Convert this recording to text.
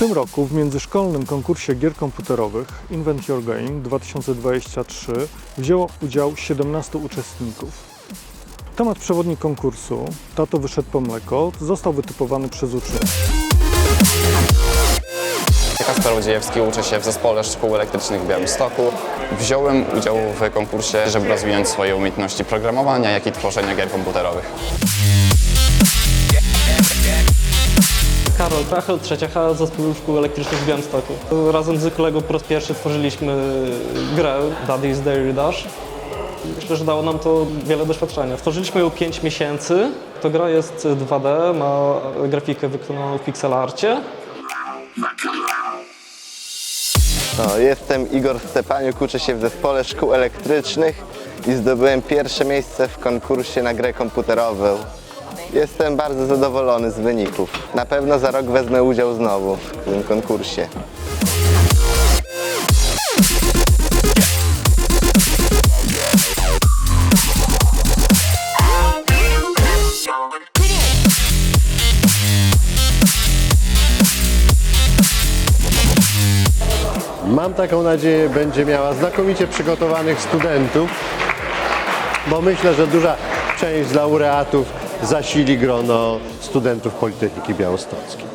tym roku w międzyszkolnym konkursie gier komputerowych Invent Your Game 2023 wzięło udział 17 uczestników. Temat przewodni konkursu, tato wyszedł po mleko, został wytypowany przez uczniów. Kasper Łodziejewski uczy się w zespole szkół elektrycznych w Białymstoku. Wziąłem udział w konkursie, żeby rozwinąć swoje umiejętności programowania, jak i tworzenia gier komputerowych. Karol Prachel, trzecia H, zespół szkół elektrycznych w Białymstoku. Razem z kolegą po raz pierwszy tworzyliśmy grę Daddy's Dairy Dash. Myślę, że dało nam to wiele doświadczenia. Tworzyliśmy ją 5 miesięcy. To gra jest 2D, ma grafikę wykonaną w pixelarcie. No, jestem Igor Stepaniuk, uczę się w zespole szkół elektrycznych i zdobyłem pierwsze miejsce w konkursie na grę komputerową. Jestem bardzo zadowolony z wyników. Na pewno za rok wezmę udział znowu w tym konkursie. Mam taką nadzieję, będzie miała znakomicie przygotowanych studentów, bo myślę, że duża część laureatów zasili grono studentów Politechniki Białostockiej.